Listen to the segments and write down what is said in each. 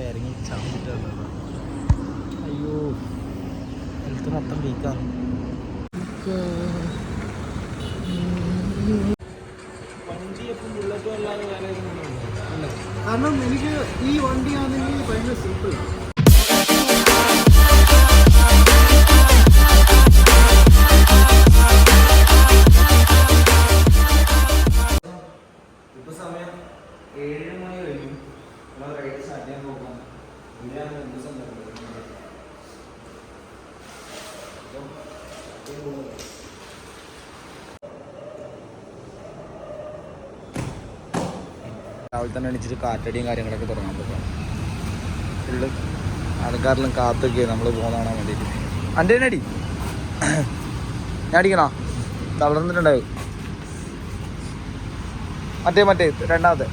പേരങ്ങി ചാന്നിട്ടുള്ളത് അയ്യോ ഹെൽത്ത് മൊത്തം വീക്കാണ് വണ്ടി കാരണം എനിക്ക് ഈ വണ്ടിയാണെങ്കിൽ ഭയങ്കര സിമ്പിൾ രാവിലെ തന്നെ എണീച്ചിട്ട് കാറ്റടിയും കാര്യങ്ങളൊക്കെ തുടങ്ങാൻ പറ്റും. ഫുള്ള് ആൾക്കാരെല്ലാം കാത്തൊക്കെ നമ്മൾ പോകുന്ന കാണാൻ വേണ്ടിയിട്ട്. എന്റെ അടി. ഞാൻ അടിക്കണോ? തളർന്നിട്ടുണ്ടാവും മറ്റേ മറ്റേ രണ്ടാമത്തെ.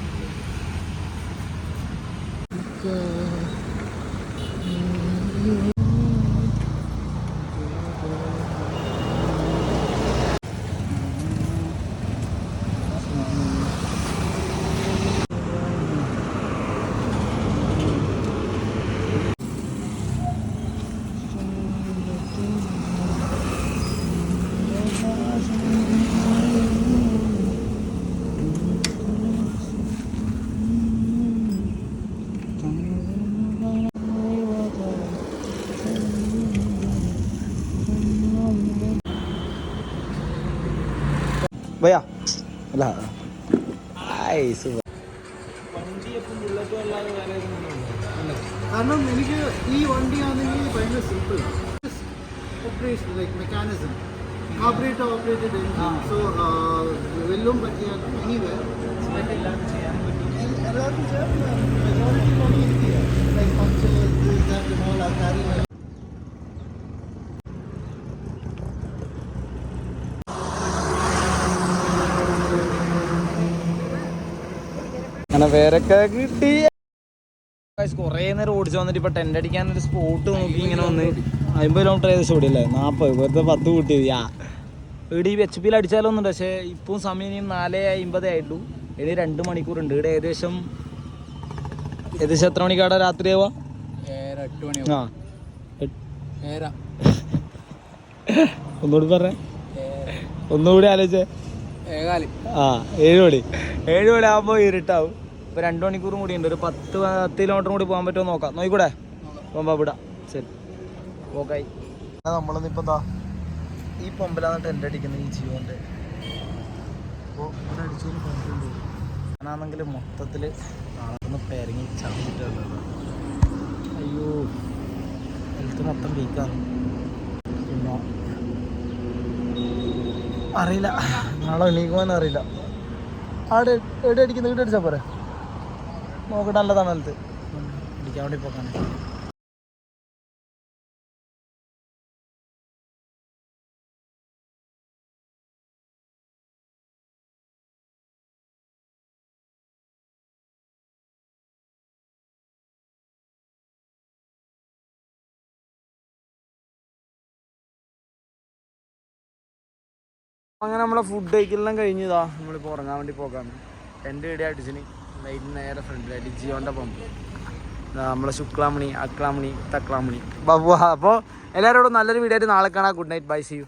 ഭയാ അല്ല കാരണം എനിക്ക് ഈ വണ്ടി ആണെങ്കിൽ ഭയങ്കര simple operation like mechanism carburettor operated so വെല്ലും പറ്റിയാലും എനിവേ എല്ലാവർക്കും ചേർന്ന് അങ്ങനെ പേരൊക്കെ കിട്ടി. കുറേ നേരം ഓടിച്ചു വന്നിട്ട് ഇപ്പൊ ടെന്റ് അടിക്കാൻ ഒരു സ്പോട്ട് നോക്കി ഇങ്ങനെ വന്ന്. അമ്പത് കിലോമീറ്റർ ഏകദേശം ഓടിയല്ലേ? നാൽപ്പത് വെറുതെ പത്ത് കൂട്ടിയത് ആ. ഇവിടെ ഈ എച്ച് പിയിൽ അടിച്ചാലൊന്നുണ്ട്. പക്ഷേ ഇപ്പം സമയം ഇനി നാല് അമ്പതേ ആയിട്ടു ഇനി രണ്ട് മണിക്കൂറുണ്ട്. ഇവിടെ ഏകദേശം ഏകദേശം എത്ര മണിക്കാടാ രാത്രി ആവാ ആ. ഒന്നുകൂടി പറഞ്ഞേ ഒന്നുകൂടി ആലോചിച്ചേ. ആ ഏഴ് മണി. ഏഴ് മണി ആകുമ്പോൾ ഇരുട്ടാവും. ഇപ്പൊ രണ്ട് മണിക്കൂറും കൂടി ഉണ്ട്. ഒരു പത്ത് പത്ത് കിലോമീറ്റർ കൂടി പോകാൻ പറ്റുമോ നോക്കാം. നോക്കിക്കൂടെ പോകുമ്പോ വിടാം. ശരി. ഓക്കായി നമ്മളൊന്നിപ്പോ എന്താ ഈ പമ്പിലാണ് ടെന്റ് അടിക്കുന്നത് ഈ ഇവിടെ പമ്പുണ്ട് ഞാനാണെങ്കിൽ മൊത്തത്തിൽ നാളെ പേരങ്ങി ചാന്നിട്ടുള്ളത് അയ്യോ ഹെൽത്ത് മൊത്തം വീക്കാണ് പിന്നെ അറിയില്ല. നാളെ എണീക്കുമെന്ന് അറിയില്ല. ആടെ എവിടെ അടിക്കുന്നത് ഇവിടെ അടിച്ചാൽ പോരെ? നോക്കട്ടെ നല്ലതാണ് തണലത്ത് പിടിക്കാൻ വേണ്ടി പോക്കാണ്. അങ്ങനെ നമ്മളെ ഫുഡ് കഴിക്കലെല്ലാം കഴിഞ്ഞതാ നമ്മളിപ്പോൾ ഉറങ്ങാൻ വേണ്ടി പോകാം എന്റെ വീഡിയോ അടിച്ചിന് ലൈറ്റ് നേരെ ഫ്രണ്ടിലായിട്ട് പമ്പ് നമ്മളെ ശുക്ലാമണി അക്ലാമണി തക്ലാമണി. ബാബു അപ്പോൾ എല്ലാവരോടും നല്ലൊരു വീഡിയോ ആയിട്ട് നാളെ കാണാം. Good night bye see you